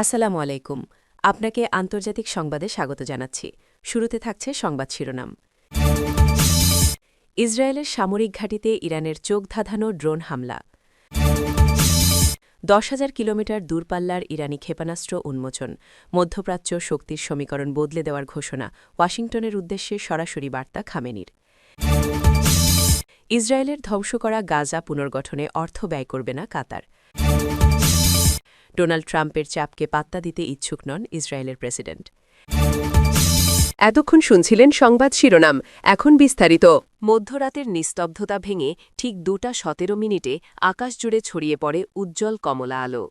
আসসালামু আলাইকুম। আপনাকে আন্তর্জাতিক সংবাদে স্বাগত জানাচ্ছি। শুরুতে থাকছে সংবাদ শিরোনাম। ইসরায়েলের সামরিক ঘাঁটিতে ইরানের চোখ ধাঁধানো ড্রোন হামলা। দশ হাজার কিলোমিটার দূরপাল্লার ইরানি ক্ষেপণাস্ত্র উন্মোচন। মধ্যপ্রাচ্য শক্তির সমীকরণ বদলে দেওয়ার ঘোষণা। ওয়াশিংটনের উদ্দেশ্যে সরাসরি বার্তা খামেনির। ইসরায়েলের ধ্বংস করা গাজা পুনর্গঠনে অর্থ ব্যয় করবে না কাতার। ডোনাল্ড ট্রাম্পের চাপকে পাত্তা দিতে ইচ্ছুক নন ইসরায়েলের প্রেসিডেন্ট। এতক্ষণ শুনছিলেন সংবাদ শিরোনাম, এখন বিস্তারিত। মধ্যরাতের নিস্তব্ধতা ভেঙে ঠিক দুটা সতেরো মিনিটে আকাশ জুড়ে ছড়িয়ে পড়ে উজ্জ্বল কমলা আলো।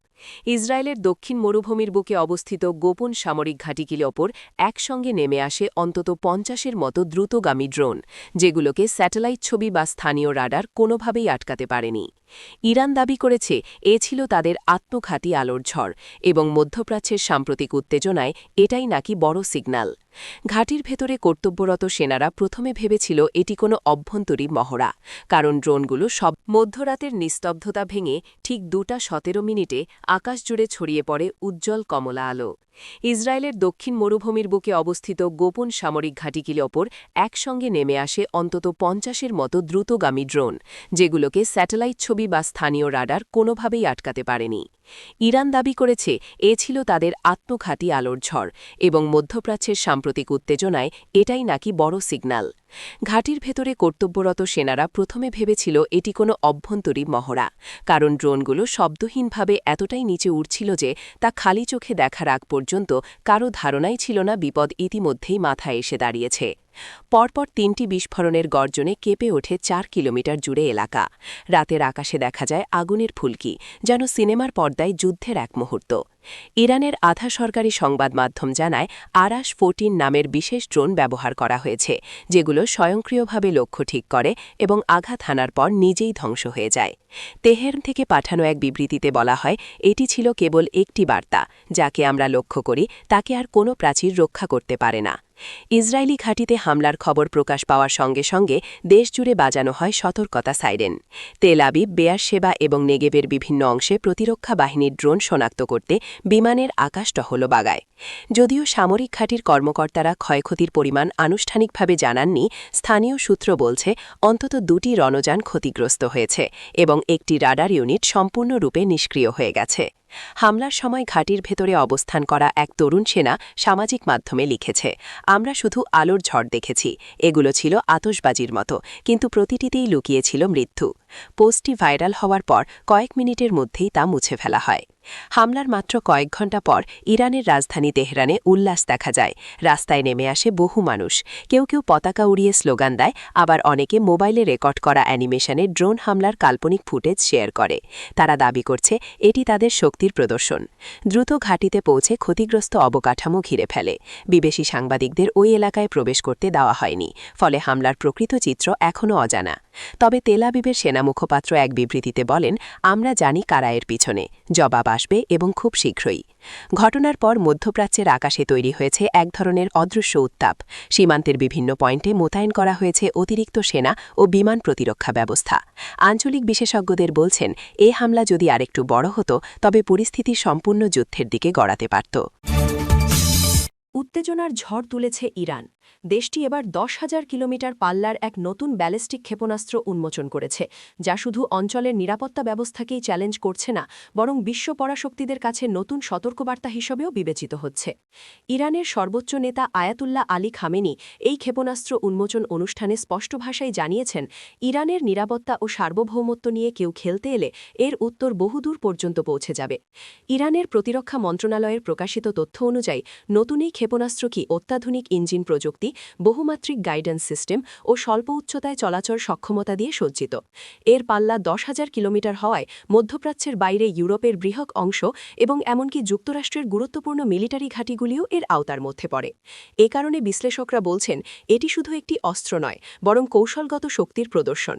ইসরায়েলের দক্ষিণ মরুভূমির বুকে অবস্থিত গোপন সামরিক ঘাঁটিগুলি ওপর একসঙ্গে নেমে আসে অন্তত পঞ্চাশের মতো দ্রুতগামী ড্রোন, যেগুলোকে স্যাটেলাইট ছবি বা স্থানীয় রাডার কোনোভাবেই আটকাতে পারেনি। ইরান দাবি করেছে এ ছিল তাদের আত্মঘাতী আলোর ঝড় এবং মধ্যপ্রাচ্যের সাম্প্রতিক উত্তেজনায় এটাই নাকি বড় সিগন্যাল। ঘাটির ভেতরে কর্তব্যরত সেনারা প্রথমে ভেবেছিল এটি কোনো অভ্যন্তরী মহড়া, কারণ ড্রোনগুলো সব মধ্যরাতের নিস্তব্ধতা ভেঙে ঠিক দুটা সতেরো মিনিটে আকাশ জুড়ে ছড়িয়ে পড়ে উজ্জ্বল কমলা আলো ইসরায়েলের দক্ষিণ মরুভূমির বুকে অবস্থিত গোপন সামরিক ঘাঁটিগুলি ওপর একসঙ্গে নেমে আসে অন্তত পঞ্চাশের মতো দ্রুতগামী ড্রোন, যেগুলোকে স্যাটেলাইট ছবি বা স্থানীয় রাডার কোনোভাবেই আটকাতে পারেনি। ইরান দাবি করেছে এ ছিল তাদের আত্মঘাতী আলোর ঝড় এবং মধ্যপ্রাচ্যের সাম্প্রতিক উত্তেজনায় এটাই নাকি বড় সিগন্যাল। ঘাটির ভেতরে কর্তব্যরত সেনারা প্রথমে ভেবেছিল এটি কোনো অভ্যন্তরী মহড়া, কারণ ড্রোনগুলো শব্দহীনভাবে এতটাই নিচে উঠছিল যে তা খালি চোখে দেখার আগ পর্যন্ত কারও ধারণাই ছিল না বিপদ ইতিমধ্যেই মাথায় এসে দাঁড়িয়েছে। পরপর তিনটি বিস্ফোরণের গর্জনে কেঁপে ওঠে চার কিলোমিটার জুড়ে এলাকা। রাতের আকাশে দেখা যায় আগুনের ফুলকি, যেন সিনেমার পর্দায় যুদ্ধের এক মুহূর্ত। ইরানের আধা সরকারি সংবাদ মাধ্যম জানায় আরাস ফোরটিন নামের বিশেষ ড্রোন ব্যবহার করা হয়েছে, যেগুলো স্বয়ংক্রিয়ভাবে লক্ষ্য ঠিক করে এবং আঘাত হানার পর নিজেই ধ্বংস হয়ে যায়। তেহেরান থেকে পাঠানো এক বিবৃতিতে বলা হয়, এটি ছিল কেবল একটি বার্তা, যাকে আমরা লক্ষ্য করি, তাকে আর কোনো প্রাচীর রক্ষা করতে পারে না। ইসরায়েলি ঘাঁটিতে হামলার খবর প্রকাশ পাওয়ার সঙ্গে সঙ্গে দেশজুড়ে বাজানো হয় সতর্কতা সাইরেন। তেল আবিব, বেয়ার সেবা এবং নেগেবের বিভিন্ন অংশে প্রতিরক্ষা বাহিনীর ড্রোন শনাক্ত করতে বিমানের আকাশ টহল বাগায়। যদিও সামরিক ঘাঁটির কর্মকর্তারা ক্ষয়ক্ষতির পরিমাণ আনুষ্ঠানিকভাবে জানাননি, স্থানীয় সূত্র বলছে অন্তত দুটি রণযান ক্ষতিগ্রস্ত হয়েছে এবং একটি রাডার ইউনিট সম্পূর্ণরূপে নিষ্ক্রিয় হয়ে গেছে। হামলার সময় ঘাটির ভেতরে অবস্থান করা এক তরুণ সেনা সামাজিক মাধ্যমে লিখেছে, আমরা শুধু আলোর ঝড় দেখেছি, এগুলো ছিল আতসবাজির মতো, কিন্তু প্রতিটিতেই লুকিয়েছিল মৃত্যু। পোস্টটি ভাইরাল হওয়ার পর কয়েক মিনিটের মধ্যেই তা মুছে ফেলা হয়। হামলার মাত্র কয়েক ঘণ্টা পর ইরানের রাজধানী তেহরানে উল্লাস দেখা যায়। রাস্তায় নেমে আসে বহু মানুষ। কেউ কেউ পতাকা উড়িয়ে স্লোগান দেয়, আবার অনেকে মোবাইলে রেকর্ড করা অ্যানিমেশনে ড্রোন হামলার কাল্পনিক ফুটেজ শেয়ার করে। তারা দাবি করছে, এটি তাদের শক্তির প্রদর্শন। দ্রুত ঘাটিতে পৌঁছে ক্ষতিগ্রস্ত অবকাঠামো ঘিরে ফেলে। বিদেশি সাংবাদিকদের ওই এলাকায় প্রবেশ করতে দেওয়া হয়নি। ফলে হামলার প্রকৃত চিত্র এখনও অজানা। তবে তেলাবিবের সেনা মুখপাত্র এক বিবৃতিতে বলেন, আমরা জানি কারা এর পিছনে। জবাব আসবে এবং খুব শীঘ্রই। ঘটনার পর মধ্যপ্রাচ্যের আকাশে তৈরি হয়েছে এক ধরনের অদৃশ্য উত্তাপ। সীমান্তের বিভিন্ন পয়েন্টে মোতায়েন করা হয়েছে অতিরিক্ত সেনা ও বিমান প্রতিরক্ষা ব্যবস্থা। আঞ্চলিক বিশেষজ্ঞদের বলছেন, এ হামলা যদি আরেকটু বড় হতো, তবে পরিস্থিতি সম্পূর্ণ যুদ্ধের দিকে গড়াতে পারত। উত্তেজনার ঝড় তুলেছে ইরান। দেশটি এবার দশ হাজার কিলোমিটার পাল্লার এক নতুন ব্যালিস্টিক ক্ষেপণাস্ত্র উন্মোচন করেছে, যা শুধু অঞ্চলের নিরাপত্তা ব্যবস্থাকেই চ্যালেঞ্জ করছে না, বরং বিশ্ব পরাশক্তিদের কাছে নতুন সতর্কবার্তা হিসেবেও বিবেচিত হচ্ছে। ইরানের সর্বোচ্চ নেতা আয়াতুল্লাহ আলী খামেনি এই ক্ষেপণাস্ত্র উন্মোচন অনুষ্ঠানে স্পষ্ট ভাষায় জানিয়েছেন, ইরানের নিরাপত্তা ও সার্বভৌমত্ব নিয়ে কেউ খেলতে এলে এর উত্তর বহুদূর পর্যন্ত পৌঁছে যাবে। ইরানের প্রতিরক্ষা মন্ত্রণালয়ের প্রকাশিত তথ্য অনুযায়ী, নতুন এই ক্ষেপণাস্ত্র কি অত্যাধুনিক ইঞ্জিন প্রযুক্তি বহুমাত্রিক গাইডেন্স সিস্টেম ও স্বল্প উচ্চতায় চলাচল সক্ষমতা দিয়ে সজ্জিত। এর পাল্লা দশ হাজার কিলোমিটার হওয়ায় মধ্যপ্রাচ্যের বাইরে ইউরোপের বৃহৎ অংশ এবং এমনকি যুক্তরাষ্ট্রের গুরুত্বপূর্ণ মিলিটারি ঘাঁটিগুলিও এর আওতার মধ্যে পড়ে। এ কারণে বিশ্লেষকরা বলছেন, এটি শুধু একটি অস্ত্র নয়, বরং কৌশলগত শক্তির প্রদর্শন।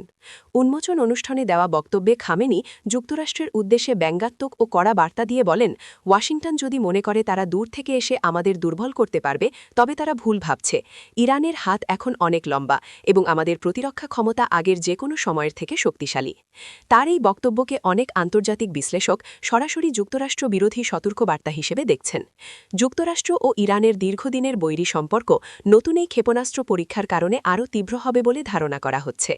উন্মোচন অনুষ্ঠানে দেওয়া বক্তব্যে খামেনি যুক্তরাষ্ট্রের উদ্দেশ্যে ব্যঙ্গাত্মক ও কড়া বার্তা দিয়ে বলেন, ওয়াশিংটন যদি মনে করে তারা দূর থেকে এসে আমাদের দুর্বল করতে পারবে, তবে তারা ভুল ভাবছে। ইরানের হাত এখন অনেক লম্বা এবং আমাদের প্রতিরক্ষা ক্ষমতা আগের যে কোনো সময়ের থেকে শক্তিশালী। তার এই বক্তব্যকে অনেক আন্তর্জাতিক বিশ্লেষক সরাসরি যুক্তরাষ্ট্র বিরোধী সতর্কবার্তা হিসেবে দেখছেন। যুক্তরাষ্ট্র ও ইরানের দীর্ঘদিনের বৈরী সম্পর্ক নতুন এই ক্ষেপণাস্ত্র পরীক্ষার কারণে আরও তীব্র হবে বলে ধারণা করা হচ্ছে।